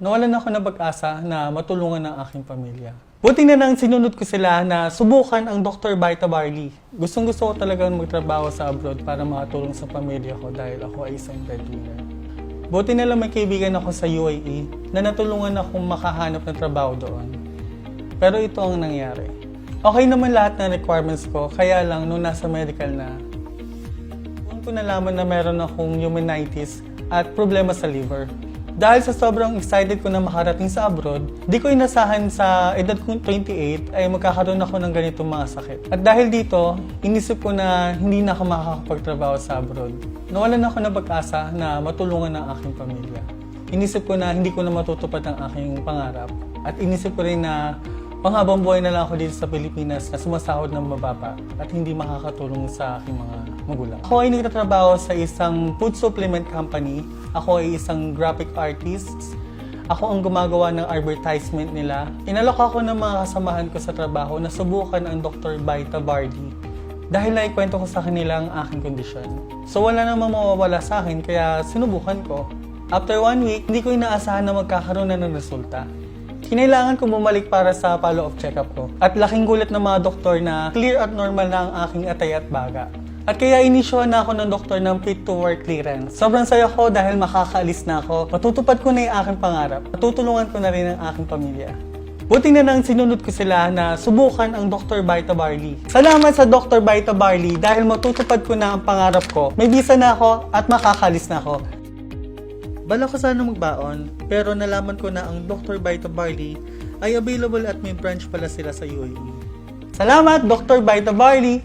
Nawalan ako ng pag-asa na matulungan ang aking pamilya. Buti na nang sinunod ko sila na subukan ang Dr. Baita Barley. Gustong gusto ko talagang magtrabaho sa abroad para makatulong sa pamilya ko dahil ako ay isang breadwinner. Buti na lang may kaibigan ako sa UAE na natulungan akong makahanap ng trabaho doon. Pero ito ang nangyari. Okay naman lahat ng requirements ko, kaya lang nung nasa medical na, doon ko nalaman na meron akong pneumonitis at problema sa liver. Dahil sa sobrang excited ko na makarating sa abroad, di ko inasahan sa edad kong 28 ay magkakaroon ako ng ganitong mga sakit. At dahil dito, inisip ko na hindi na ako makakapagtrabaho sa abroad. Nawalan ako ng pag-asa na matulungan ang aking pamilya. Inisip ko na hindi ko na matutupad ang aking pangarap. At inisip ko rin na panghabang buhay na lang ako dito sa Pilipinas na sumasahod ng mababa at hindi makakatulong sa aking mga magulang. Ako ay nagtatrabaho sa isang food supplement company. Ako ay isang graphic artist. Ako ang gumagawa ng advertisement nila. Inalok ako ng mga kasamahan ko sa trabaho na subukan ang Dr. Baita Bardi dahil naikwento ko sa kanila ang aking kondisyon. So wala namang mawawala sa akin kaya sinubukan ko. After one week, hindi ko inaasahan na magkakaroon na ng resulta. Kinailangan ko bumalik para sa follow-up check-up ko. At laking gulat ng mga doktor na clear at normal na ang aking atay at baga. At kaya inisyuhan na ako ng doktor ng fit to work clearance. Sobrang saya ko dahil makakaalis na ako. Matutupad ko na yung aking pangarap. Matutulungan ko na rin ang aking pamilya. Buti na nang sinunod ko sila na subukan ang Dr. Baita Barley. Salamat sa Dr. Baita Barley dahil matutupad ko na ang pangarap ko. May visa na ako at makakalis na ako. Bala ko sana magbaon, pero nalaman ko na ang Dr. Baita Barley ay available at may branch pala sila sa UAE. Salamat, Dr. Baita Barley!